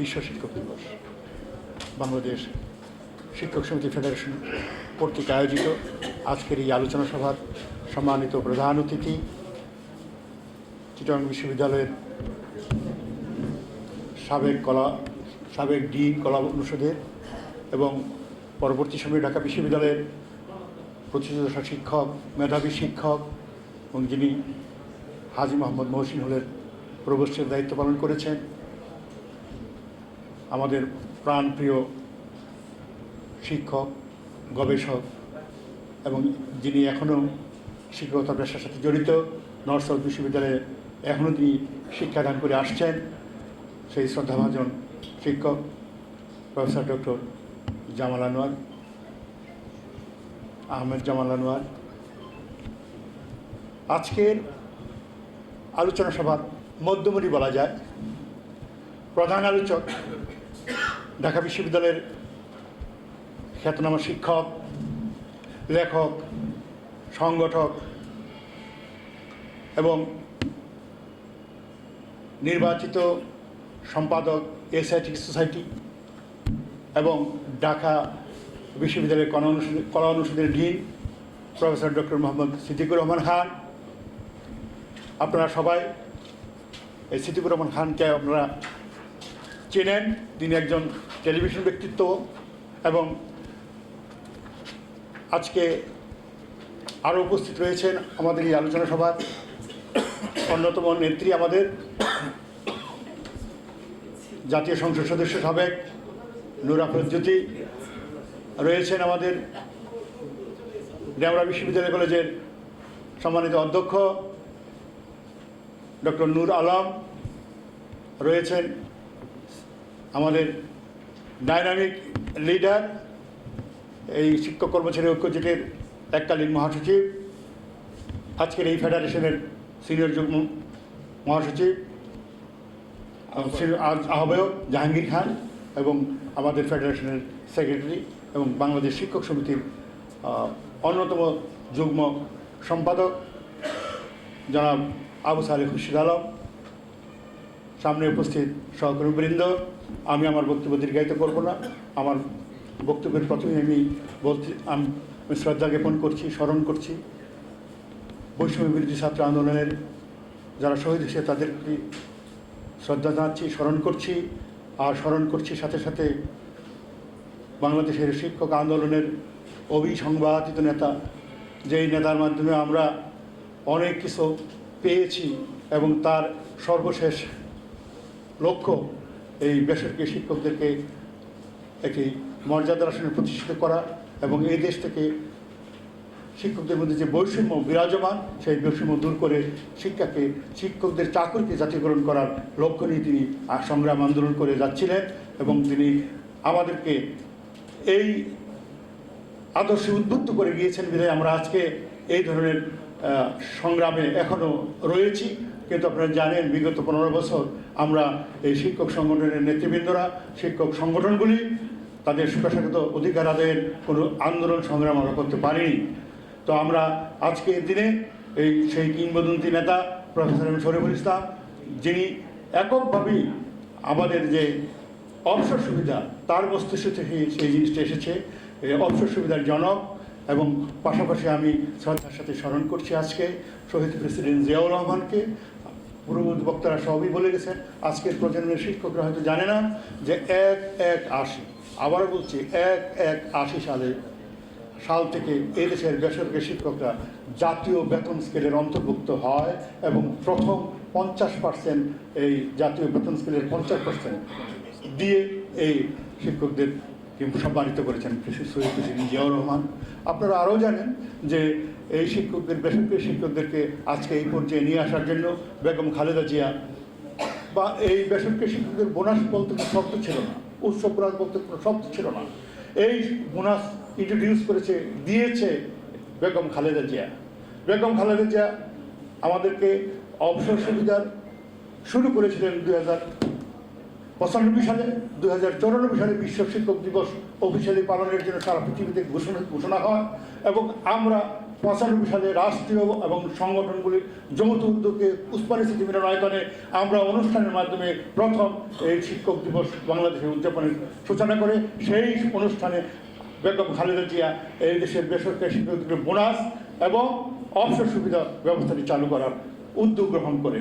বিশ্ব শিক্ষক দিবস। বাংলাদেশ শিক্ষক সমিতি ফেডারেশন কর্তৃক আয়োজিত আজকের এই আলোচনা সভার সম্মানিত প্রধান অতিথি চিটং বিশ্ববিদ্যালয়ের সাবেক কলা, সাবেক ডিন কলা অনুষদের এবং পরবর্তী সময়ে ঢাকা বিশ্ববিদ্যালয়ের প্রতিষ্ঠাতা শিক্ষক, মেধাবী শিক্ষক এবং যিনি হাজি মোহাম্মদ মহসিন হলের প্রবেশের দায়িত্ব পালন করেছেন। আমাদের প্রাণপ্রিয় শিক্ষক, গবেষক এবং যিনি এখনও শিক্ষকতা পেশার সাথে জড়িত, নর্থ সাউথ বিশ্ববিদ্যালয়ে এখনও তিনি শিক্ষাদান করে আসছেন। সেই শ্রদ্ধাভাজন শিক্ষক, প্রফেসর ডক্টর জামাল আনোয়ার, আহমেদ জামাল আনোয়ার। আজকের আলোচনা সভার মধ্যমণি বলা যায়। প্রধান আলোচক ঢাকা বিশ্ববিদ্যালয়ের খ্যাতনামা শিক্ষক, লেখক, সংগঠক এবং নির্বাচিত সম্পাদক এসআইটি সোসাইটি এবং ঢাকা বিশ্ববিদ্যালয়ের কলা অনুষদ, কলা অনুষদের dean professor doctor Mohammad Siddiqur Rahman Khan. আপনারা সবাই এই সিদ্দিকুর রহমান খানকে আপনারা চেনেন, তিনি একজন টেলিভিশন ব্যক্তিত্ব এবং আজকে আরও উপস্থিত রয়েছেন আমাদের এই আলোচনা সভার অন্যতম নেত্রী আমাদের, জাতীয় সংসদ সদস্য সাবেক নুরা প্রজ্যোতি রয়েছেন আমাদের ডেমরা বিশ্ববিদ্যালয় কলেজের সম্মানিত অধ্যক্ষ ডক্টর নূর আলম, রয়েছেন আমাদের ডাইনামিক লিডার, এই শিক্ষক কর্মচারী ঐক্য জোটের এককালীন মহাসচিব, আজকের এই ফেডারেশনের সিনিয়র যুগ্ম মহাসচিব আহ্বায়ক জাহাঙ্গীর খান এবং আমাদের ফেডারেশনের সেক্রেটারি এবং বাংলাদেশ শিক্ষক সমিতির অন্যতম যুগ্ম সম্পাদক জনাব আবু সালে খুরশিদ আলম। সামনে উপস্থিত সহকর্মীবৃন্দ, আমি আমার বক্তব্য দীর্ঘায়িত করব না। আমার বক্তব্যের প্রথমে আমি বলতে, আমি শ্রদ্ধা জ্ঞাপন করছি, স্মরণ করছি। বৈষম্য বিরোধী ছাত্র আন্দোলনের যারা শহীদ হয়েছে তাদেরকে শ্রদ্ধা জানাচ্ছি, স্মরণ করছি। আর স্মরণ করছি সাথে সাথে বাংলাদেশের শিক্ষক আন্দোলনের অবিসংবাদিত নেতা, যেই নেতার মাধ্যমে আমরা অনেক কিছু পেয়েছি এবং তার সর্বশেষ লক্ষ্য এই বেসরকারি শিক্ষকদেরকে একটি মর্যাদার আসনে প্রতিষ্ঠিত করা এবং এই দেশ থেকে শিক্ষকদের মধ্যে যে বৈষম্য বিরাজমান, সেই বৈষম্য দূর করে শিক্ষাকে শিক্ষকদের চাকরিকে জাতীয়করণ করার লক্ষ্য নিয়ে তিনি সংগ্রাম আন্দোলন করে যাচ্ছিলেন এবং তিনি আমাদেরকে এই আদর্শে উদ্বুদ্ধ করে গিয়েছেন বিধায় আমরা আজকে এই ধরনের সংগ্রামে এখনও রয়েছি। কিন্তু আপনারা জানেন, বিগত পনেরো বছর আমরা এই শিক্ষক সংগঠনের নেতৃবৃন্দরা, শিক্ষক সংগঠনগুলি তাদের পেশাগত অধিকার আদায়ের কোনো আন্দোলন সংগ্রাম আমরা করতে পারিনি। তো আমরা আজকের দিনে এই সেই কিংবদন্তি নেতা প্রফেসর এম শরীফুল ইসলাম, যিনি এককভাবেই আমাদের যে অবসর সুবিধা, তার মস্তিষ্ক থেকে সেই জিনিসটা এসেছে। এই অবসর সুবিধার জনক এবং পাশাপাশি আমি শ্রদ্ধার সাথে স্মরণ করছি আজকে শহীদ প্রেসিডেন্ট জিয়াউর রহমানকে। পূর্ববর্তী বক্তারা সবই বলে গেছেন, আজকের প্রজন্মের শিক্ষকরা হয়তো জানে না যে এক এক আশি আবার বলছি, এক এক আশি সালে, সাল থেকে এই দেশের বেসরকারি শিক্ষকরা জাতীয় বেতন স্কেলের অন্তর্ভুক্ত হয় এবং প্রথম পঞ্চাশ পার্সেন্ট এই জাতীয় বেতন স্কেলের পঞ্চাশ পার্সেন্ট দিয়ে এই শিক্ষকদের সম্মানিত করেছেন শহীদ প্রেসিডেন্ট জিয়াউর রহমান। আপনারা আরও জানেন যে এই শিক্ষকদের, বেসরকারি শিক্ষকদেরকে আজকে এই পর্যায়ে নিয়ে আসার জন্য বেগম খালেদা জিয়া বা এই বেসরকারি শিক্ষকদের বোনাস বলতে কোনো শব্দ ছিল না উৎসব বোনাস বলতে কোনো শব্দ ছিল না। এই বোনাস ইন্ট্রোডিউস করেছে, দিয়েছে বেগম খালেদা জিয়া। বেগম খালেদা জিয়া আমাদেরকে অবসর সুবিধার শুরু করেছিলেন দু হাজার পঁচানব্বই সালে দু হাজার সালে বিশ্ব শিক্ষক দিবস অফিসিয়ালি পালনের জন্য সারা পৃথিবীতে ঘোষণা ঘোষণা হয় এবং আমরা পঁচানব্বই সালে রাষ্ট্রীয় এবং সংগঠনগুলির যৌথ উদ্যোগে উসমানী স্মৃতি মিলনায়তনে আমরা অনুষ্ঠানের মাধ্যমে প্রথম এই শিক্ষক দিবস বাংলাদেশে উদযাপনের সূচনা করে, সেই অনুষ্ঠানে বেগম খালেদা জিয়া এই দেশের বেসরকারি শিক্ষকদের বোনাস এবং অবসর সুবিধা ব্যবস্থাটি চালু করার উদ্যোগ গ্রহণ করে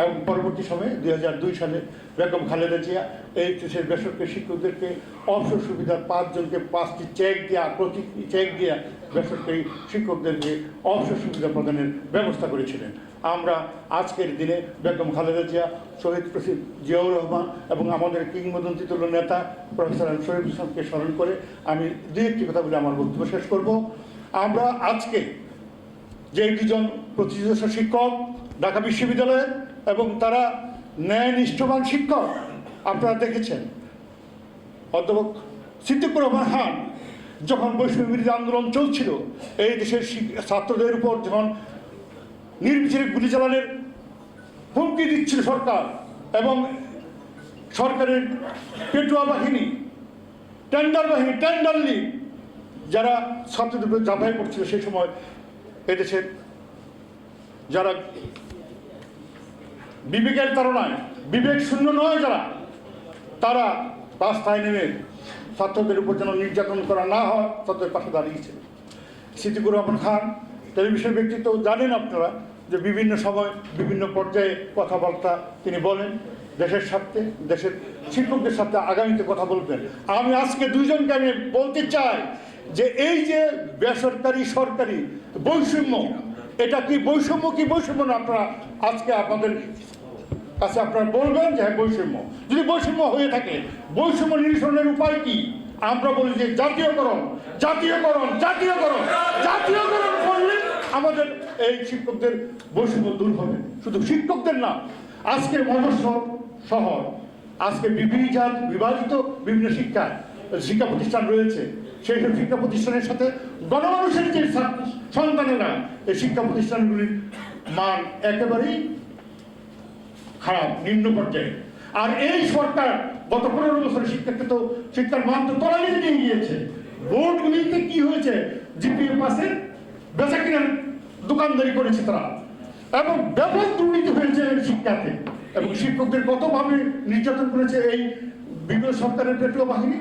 এবং পরবর্তী সময়ে দুই হাজার দুই সালে বেগম খালেদা জিয়া এই দেশের বেসরকারি শিক্ষকদেরকে অবসর সুবিধার পাঁচজনকে পাঁচটি চেক দেওয়া প্রতি চেক দেওয়া বেসরকারি শিক্ষকদেরকে অবসর সুবিধা প্রদানের ব্যবস্থা করেছিলেন। আমরা আজকের দিনে বেগম খালেদা জিয়া, শহীদ প্রেসিড জিয়াউর রহমান এবং আমাদের কিংবদন্তি তুল্য নেতা প্রফেসর শহীদ ইসলামকে স্মরণ করে আমি দুই একটি কথা বলে আমার বক্তব্য শেষ করব। আমরা আজকে যে দুজন প্রতিষ্ঠিত শিক্ষক ঢাকা বিশ্ববিদ্যালয়ের এবং তারা ন্যায় নিষ্ঠবান শিক্ষক। আপনারা দেখেছেন। অধ্যাপক সিদ্দিকুর রহমান খান যখন বৈষম্য বিরোধী আন্দোলন চলছিল, এই দেশের ছাত্রদের উপর যখন নির্বিচারে গুলি চালানোর হুমকি দিচ্ছিল সরকার এবং সরকারের পেটুয়া বাহিনী, টেন্ডার বাহিনী টেন্ডারলি যারা ছাত্রদের উপর ঝাঁপাই করছিল সেই সময় এদেশের যারা বিবেকের তারণায় বিবেক শূন্য নয় যারা, তারা রাস্তায় নেমে ছাত্রদের উপর যেন নির্যাতন করা না হয় তাদের পাশে দাঁড়িয়েছে। সিদ্দিকুর রহমান খান, টেলিভিশন ব্যক্তিত্ব জানেন আপনারা যে বিভিন্ন সময় বিভিন্ন পর্যায়ে কথাবার্তা তিনি বলেন, দেশের স্বার্থে, দেশের শিক্ষকদের সাথে আগামীতে কথা বলবেন। আমি আজকে দুইজনকে আমি বলতে চাই যে এই যে বেসরকারি, সরকারি বৈষম্য, এটা কি বৈষম্য কি বৈষম্য না আপনারা আজকে আপনাদের কাছে আপনারা বলবেন যে হ্যাঁ বৈষম্য। যদি বৈষম্য হয়ে থাকে, বৈষম্য নিরসনের উপায় কি? আমরা বলি যে জাতীয়করণ জাতীয়করণ জাতীয়করণ জাতীয়করণ করলে আমাদের এই শিক্ষকদের বৈষম্য দূর হবে। শুধু শিক্ষকদের না আজকে মফস্বল শহর, আজকে বিভিন্ন বিভাজিত বিভিন্ন শিক্ষা শিক্ষা প্রতিষ্ঠান রয়েছে। সেই সব শিক্ষা প্রতিষ্ঠানের সাথে গণমানুষের যে সন্তানেরা, এই শিক্ষা প্রতিষ্ঠানগুলির মান একেবারেই খারাপ, নিম্ন পর্যায়ে। আর এই সরকার গত পনেরো বছরের শিক্ষাকে তো শিক্ষার মান তো তলানিতে নিয়ে গিয়েছে। বোর্ডগুলিতে কি হয়েছে? জিপিএ পাসের বেচা কিনার দোকানদারি করেছে তারা। এবং ব্যাপক দুর্নীতি হয়েছে শিক্ষাতে। এবং শিক্ষকদের কতভাবে নির্যাতন করেছে এই বিগত সরকারের পেট্রোল বাহিনী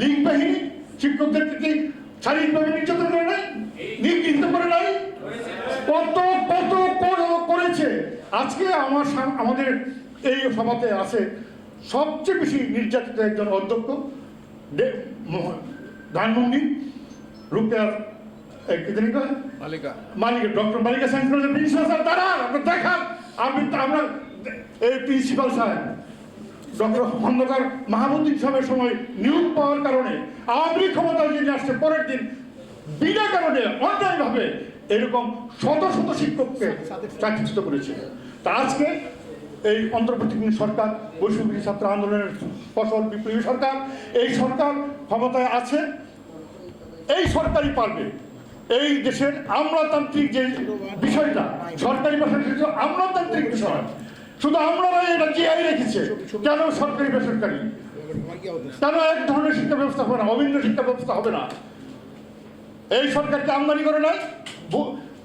লিগ বাহিনী। শিক্ষকদেরকে শারীরিকভাবে নির্যাতন করে নাই নিগৃহীত করে নাই। কত কত করেছে। আজকে আমার আমাদের এই সভাতে আছে সবচেয়ে বেশি নির্যাতিত একজন অধ্যক্ষ ধানমন্ডি রূপের এই কি মালিকা। ডক্টর মালিকা সায়েন্স কলেজের প্রিন্সিপাল স্যার দেখান। আমি আমরা এই প্রিন্সিপাল সাহেব ডক্টর খন্দকার মাহমুদ্দিন সাহেবের সময় নিয়োগ পাওয়ার কারণে আওয়ামী লীগ ক্ষমতায় যিনি আসছে পরের দিন বিনা কারণে অন্যায়ভাবে এরকম শত শত শিক্ষককে চাকরিচ্যুত করেছে। তা আজকে এই অন্তর্বর্তীকালীন সরকার বৈষম্য ছাত্র আন্দোলনের ফসল বিপ্লবী সরকার, এই সরকার ক্ষমতায় আছে, এই সরকারই পারবে। এই দেশের আমলাতান্ত্রিক যে বিষয়টা, সরকারি বেসরকারি আমলাতান্ত্রিক বিষয়। শুধু আমরাই এটা জিআই রেখেছে, কেন সরকারি বেসরকারি? কেন এক ধরনের শিক্ষা ব্যবস্থা হবে না? অভিন্ন শিক্ষা ব্যবস্থা হবে না? এই সরকারকে আমদানি করে নাই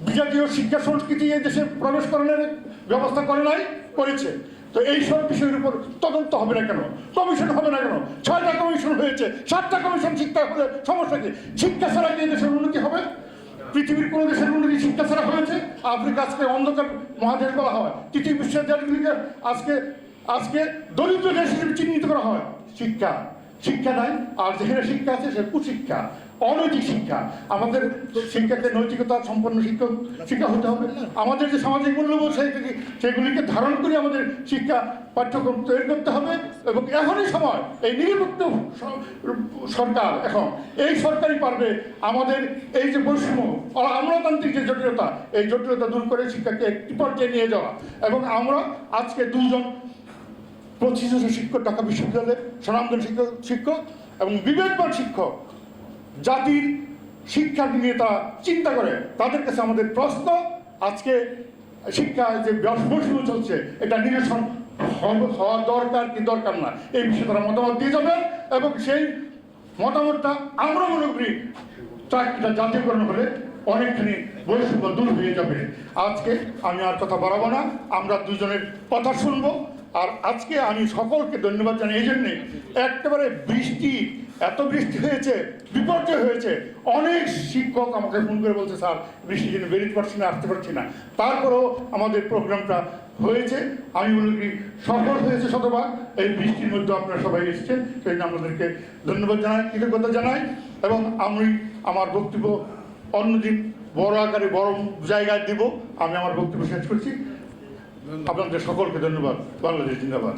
বিজাতীয় শিক্ষা সংস্কৃতি এই দেশে প্রবেশ করানোর ব্যবস্থা করে নাই, করেছে। তো এই সব বিষয়ের উপর তদন্ত হবে না কেন? কমিশন হবে না কেন? ছয়টা কমিশন হয়েছে, সাতটা কমিশন শিক্ষা হলে সমস্যা কি? শিক্ষা ছাড়া কি দেশের উন্নতি হবে? পৃথিবীর কোনো দেশের উন্নতি শিক্ষা ছাড়া হয়েছে? আফ্রিকা আজকে অন্ধকার মহাদেশ বলা হয়। তৃতীয় বিশ্বের দেশগুলিকে আজকে আজকে দরিদ্র দেশ হিসেবে চিহ্নিত করা হয়। শিক্ষা। শিক্ষা নাই আর যেখানে শিক্ষা আছে, সে কুশিক্ষা। অনৈতিক শিক্ষা। আমাদের শিক্ষাকে নৈতিকতা, সম্পন্ন শিক্ষক, শিক্ষা হতে হবে। আমাদের যে সামাজিক মূল্যবোধ সেগুলি সেগুলিকে ধারণ করে আমাদের শিক্ষা পাঠ্যক্রম তৈরি করতে হবে এবং এখনই সময় এই নিরপেক্ষ সরকার এখন, এই সরকারই পারবে আমাদের এই যে বৈষম্য আমলাতান্ত্রিক যে জটিলতা, এই জটিলতা দূর করে শিক্ষাকে একটি পর্যায়ে নিয়ে যাওয়া। এবং আমরা আজকে দুজন পঁচিশ শিক্ষক, ঢাকা বিশ্ববিদ্যালয়ের স্বনামধন্য শিক্ষক শিক্ষক এবং বিবেকবান শিক্ষক জাতির শিক্ষা নিয়ে তারা চিন্তা করে। তাদের কাছে আমাদের প্রশ্ন, আজকে শিক্ষা যে বৈষম্য চলছে, এটা নিরসন হওয়া দরকার কি দরকার না? এই বিষয়ে তারা মতামত দিয়ে যাবেন এবং সেই মতামতটা আমরা মনে করি চাকরিটা জাতীয়করণ হলে অনেকখানি বৈষম্য দূর হয়ে যাবে। আজকে আমি আর কথা বাড়াবো না, আমরা দুজনের কথা শুনব। আর আজকে আমি সকলকে ধন্যবাদ জানাই, এই জন্যে একেবারে বৃষ্টি, এত বৃষ্টি হয়েছে, বিপর্যয় হয়েছে। অনেক শিক্ষক আমাকে ফোন করে বলছে, স্যার, বৃষ্টির জন্য বেরোতে পারছি না, আসতে পারছি না। তারপরেও আমাদের প্রোগ্রামটা হয়েছে। আমি বলি কি, সফল হয়েছে শতভাগ। এই বৃষ্টির মধ্যে আপনারা সবাই এসেছেন, সেই জন্য আপনাদেরকে ধন্যবাদ জানাই, কৃতজ্ঞতা জানাই। এবং আমি আমার বক্তব্য অন্যদিন বড় আকারে, বড় জায়গায় দিব। আমি আমার বক্তব্য শেষ করছি। আপনাদের সকলকে ধন্যবাদ। বাংলাদেশ জিন্দাবাদ।